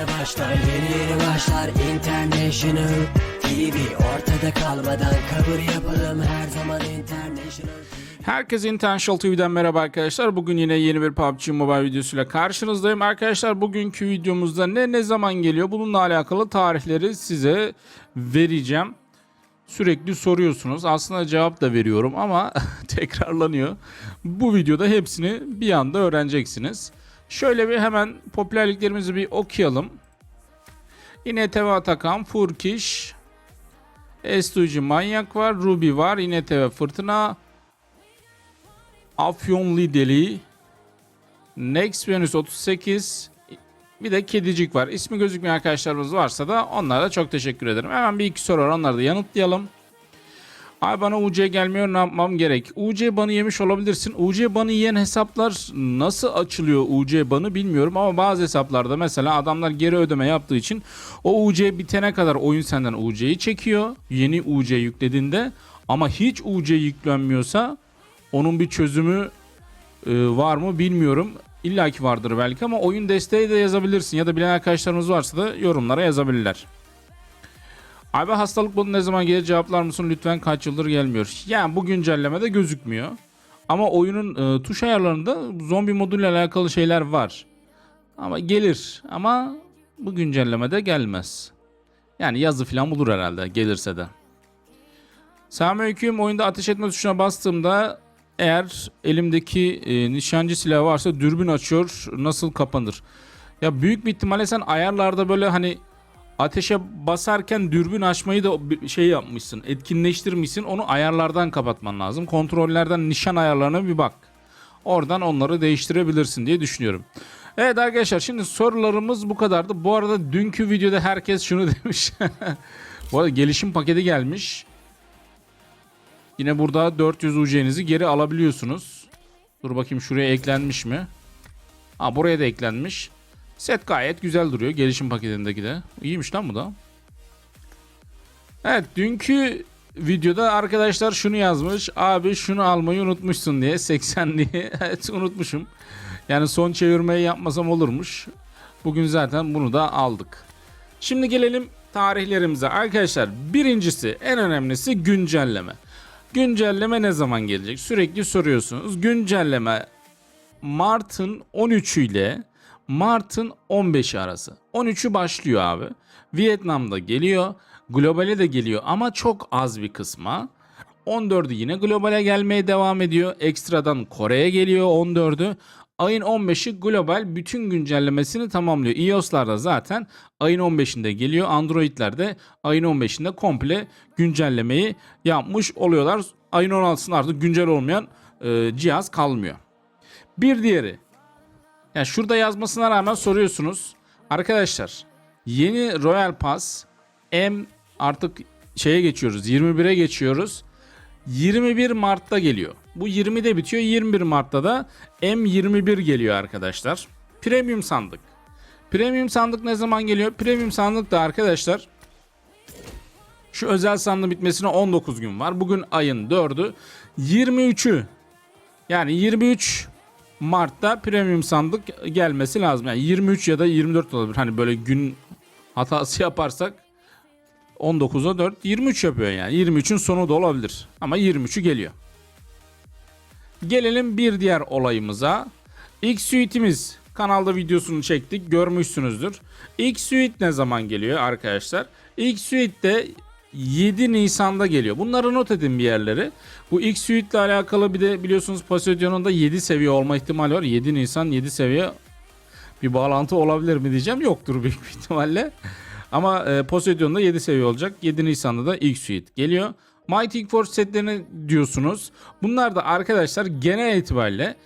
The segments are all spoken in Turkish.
yeni başlar Yeni yeni başlar International TV Ortada kalmadan kabul yapalım Her zaman International Herkese Intentional TV'den merhaba arkadaşlar. Bugün yine yeni bir PUBG Mobile videosuyla karşınızdayım. Arkadaşlar bugünkü videomuzda ne ne zaman geliyor bununla alakalı tarihleri size vereceğim. Sürekli soruyorsunuz. Aslında cevap da veriyorum ama tekrarlanıyor. Bu videoda hepsini bir anda öğreneceksiniz. Şöyle bir hemen popülerliklerimizi bir okuyalım. Yine TV Atakan, Furkiş, Estuji Manyak var, Ruby var, yine TV Fırtına, Afyon Lideli, Next Venus 38, bir de Kedicik var. İsmi gözükmeyen arkadaşlarımız varsa da onlara da çok teşekkür ederim. Hemen bir iki soru var onları da yanıtlayalım. Ay bana UC gelmiyor ne yapmam gerek? UC banı yemiş olabilirsin. UC banı yiyen hesaplar nasıl açılıyor UC banı bilmiyorum ama bazı hesaplarda mesela adamlar geri ödeme yaptığı için o UC bitene kadar oyun senden UC'yi çekiyor. Yeni UC yüklediğinde ama hiç UC yüklenmiyorsa onun bir çözümü e, var mı bilmiyorum. İlla ki vardır belki ama oyun desteği de yazabilirsin ya da bilen arkadaşlarımız varsa da yorumlara yazabilirler. Abi hastalık bunu ne zaman gelir cevaplar mısın lütfen kaç yıldır gelmiyor. Yani bu güncellemede gözükmüyor. Ama oyunun e, tuş ayarlarında zombi moduyla alakalı şeyler var. Ama gelir ama bu güncellemede gelmez. Yani yazı falan bulur herhalde gelirse de. Selamünaleyküm. Oyunda ateş etme tuşuna bastığımda eğer elimdeki e, nişancı silahı varsa dürbün açıyor. Nasıl kapanır? Ya büyük bir ihtimalle sen ayarlarda böyle hani ateşe basarken dürbün açmayı da şey yapmışsın. Etkinleştirmişsin. Onu ayarlardan kapatman lazım. Kontrollerden nişan ayarlarına bir bak. Oradan onları değiştirebilirsin diye düşünüyorum. Evet arkadaşlar şimdi sorularımız bu kadardı. Bu arada dünkü videoda herkes şunu demiş. bu arada gelişim paketi gelmiş. Yine burada 400 UC'nizi geri alabiliyorsunuz. Dur bakayım şuraya eklenmiş mi? Ha buraya da eklenmiş. Set gayet güzel duruyor. Gelişim paketindeki de. İyiymiş lan bu da. Evet dünkü videoda arkadaşlar şunu yazmış. Abi şunu almayı unutmuşsun diye. 80 diye. evet unutmuşum. Yani son çevirmeyi yapmasam olurmuş. Bugün zaten bunu da aldık. Şimdi gelelim tarihlerimize. Arkadaşlar birincisi en önemlisi güncelleme. Güncelleme ne zaman gelecek? Sürekli soruyorsunuz. Güncelleme Mart'ın 13'ü ile Mart'ın 15'i arası. 13'ü başlıyor abi. Vietnam'da geliyor. Globale de geliyor ama çok az bir kısma. 14'ü yine globale gelmeye devam ediyor. Ekstradan Kore'ye geliyor 14'ü. Ayın 15'i global bütün güncellemesini tamamlıyor. iOS'larda zaten ayın 15'inde geliyor. Android'lerde ayın 15'inde komple güncellemeyi yapmış oluyorlar. Ayın 16'sında artık güncel olmayan e, cihaz kalmıyor. Bir diğeri. Yani şurada yazmasına rağmen soruyorsunuz. Arkadaşlar yeni Royal Pass M artık şeye geçiyoruz. 21'e geçiyoruz. 21 Mart'ta geliyor. Bu 20'de bitiyor. 21 Mart'ta da M21 geliyor arkadaşlar. Premium sandık. Premium sandık ne zaman geliyor? Premium sandık da arkadaşlar şu özel sandığın bitmesine 19 gün var. Bugün ayın 4'ü. 23'ü yani 23 Mart'ta premium sandık gelmesi lazım. Yani 23 ya da 24 olabilir. Hani böyle gün hatası yaparsak 19'a 4 23 yapıyor yani. 23'ün sonu da olabilir. Ama 23'ü geliyor. Gelelim bir diğer olayımıza. X Suite'imiz kanalda videosunu çektik. Görmüşsünüzdür. X Suite ne zaman geliyor arkadaşlar? X Suite de 7 Nisan'da geliyor. Bunları not edin bir yerleri. Bu X Suite ile alakalı bir de biliyorsunuz Poseidon'un 7 seviye olma ihtimali var. 7 Nisan 7 seviye bir bağlantı olabilir mi diyeceğim. Yoktur büyük bir ihtimalle. Ama e, Poseidon'da 7 seviye olacak. 7 Nisan'da da X Suite geliyor. Mighty Force setlerini diyorsunuz. Bunlar da arkadaşlar genel itibariyle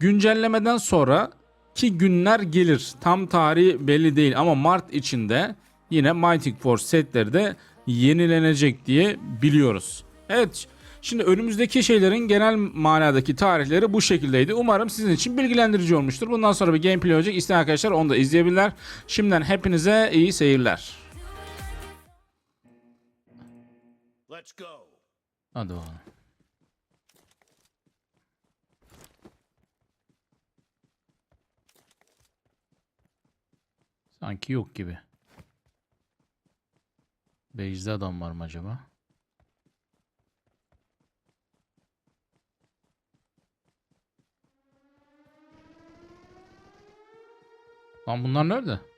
güncellemeden sonra ki günler gelir. Tam tarihi belli değil ama Mart içinde yine Mighty Force setleri de yenilenecek diye biliyoruz. Evet şimdi önümüzdeki şeylerin genel manadaki tarihleri bu şekildeydi. Umarım sizin için bilgilendirici olmuştur. Bundan sonra bir gameplay olacak. İsteyen arkadaşlar onu da izleyebilirler. Şimdiden hepinize iyi seyirler. Let's go. Hadi bakalım. Sanki yok gibi. Base'de adam var mı acaba? Lan bunlar nerede?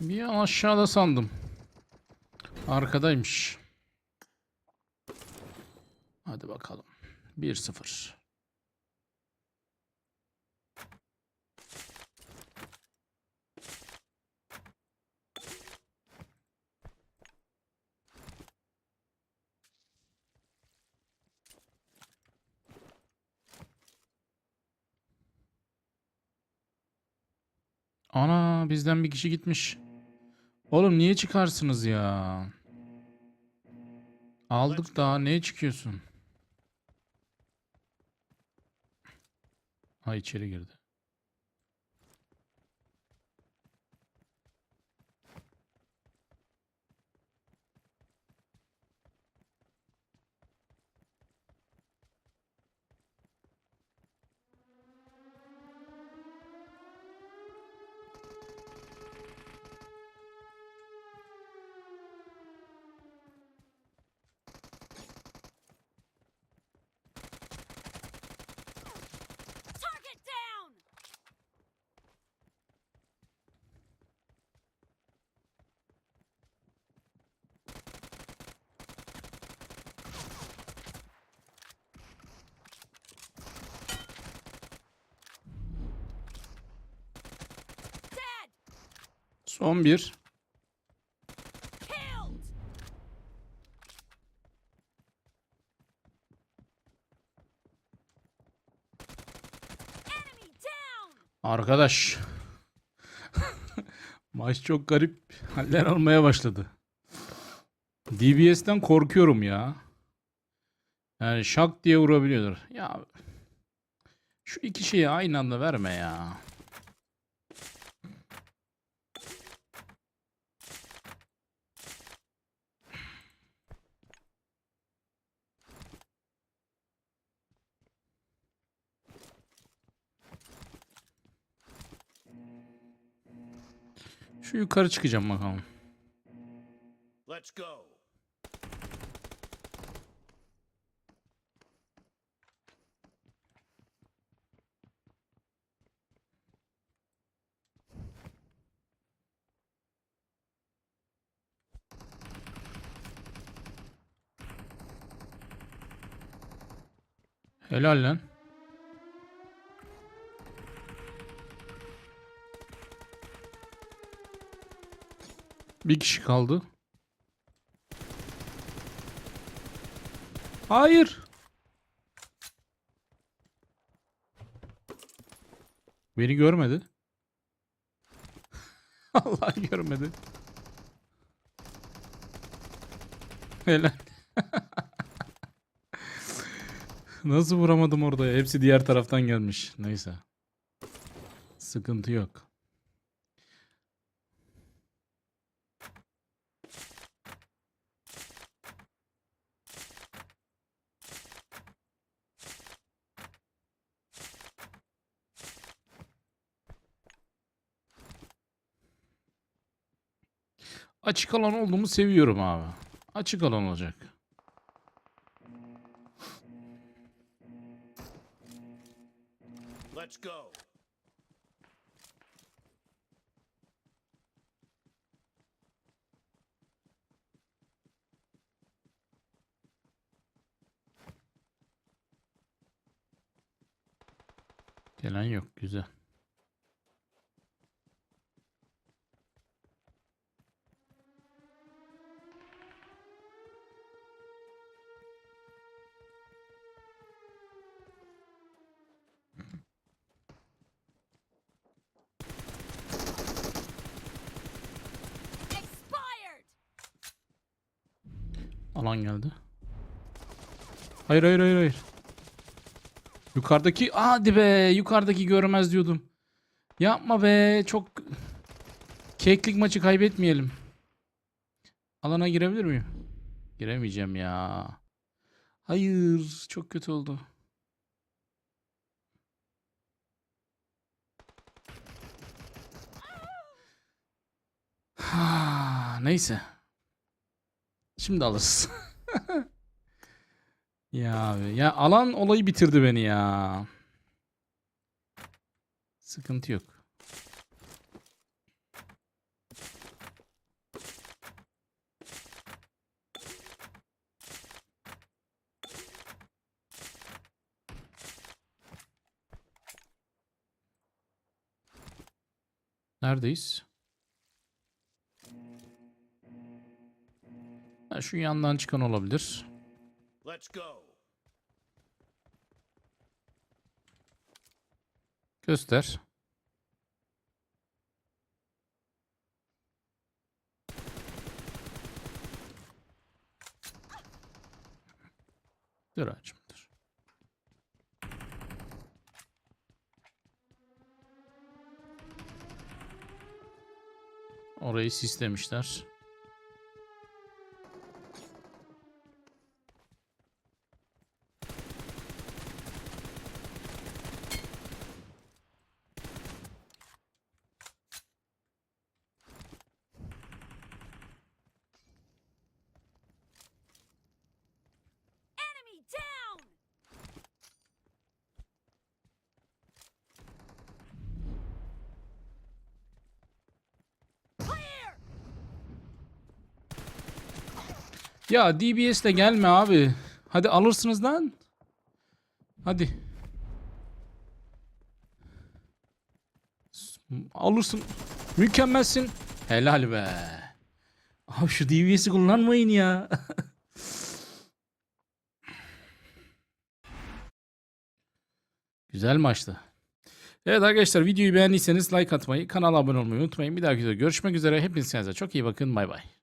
Bir an aşağıda sandım. Arkadaymış. Hadi bakalım. 1-0. Ana bizden bir kişi gitmiş. Oğlum niye çıkarsınız ya? Aldık daha neye çıkıyorsun? Ha içeri girdi. 11. Arkadaş. Maç çok garip haller almaya başladı. DBS'den korkuyorum ya. Yani şak diye vurabiliyorlar. Ya şu iki şeyi aynı anda verme ya. Şu yukarı çıkacağım bakalım. Let's go. Helal lan. Bir kişi kaldı. Hayır. Beni görmedi. Allah görmedi. Helal. Nasıl vuramadım orada? Hepsi diğer taraftan gelmiş. Neyse. Sıkıntı yok. Açık alan olduğumu seviyorum abi. Açık alan olacak. Let's go. Gelen yok. Güzel. Alan geldi. Hayır hayır hayır hayır. Yukarıdaki hadi be yukarıdaki görmez diyordum. Yapma be çok keklik maçı kaybetmeyelim. Alana girebilir miyim? Giremeyeceğim ya. Hayır çok kötü oldu. Neyse. Şimdi alırız. ya abi ya alan olayı bitirdi beni ya. Sıkıntı yok. Neredeyiz? Ha, şu yandan çıkan olabilir. Göster. Dur ağacım dur. Orayı sislemişler. Ya DBS de gelme abi. Hadi alırsınız lan. Hadi. Alırsın. Mükemmelsin. Helal be. Abi şu DBS'i kullanmayın ya. Güzel maçtı. Evet arkadaşlar videoyu beğendiyseniz like atmayı, kanala abone olmayı unutmayın. Bir dahaki videoda görüşmek üzere. Hepinize çok iyi bakın. Bay bay.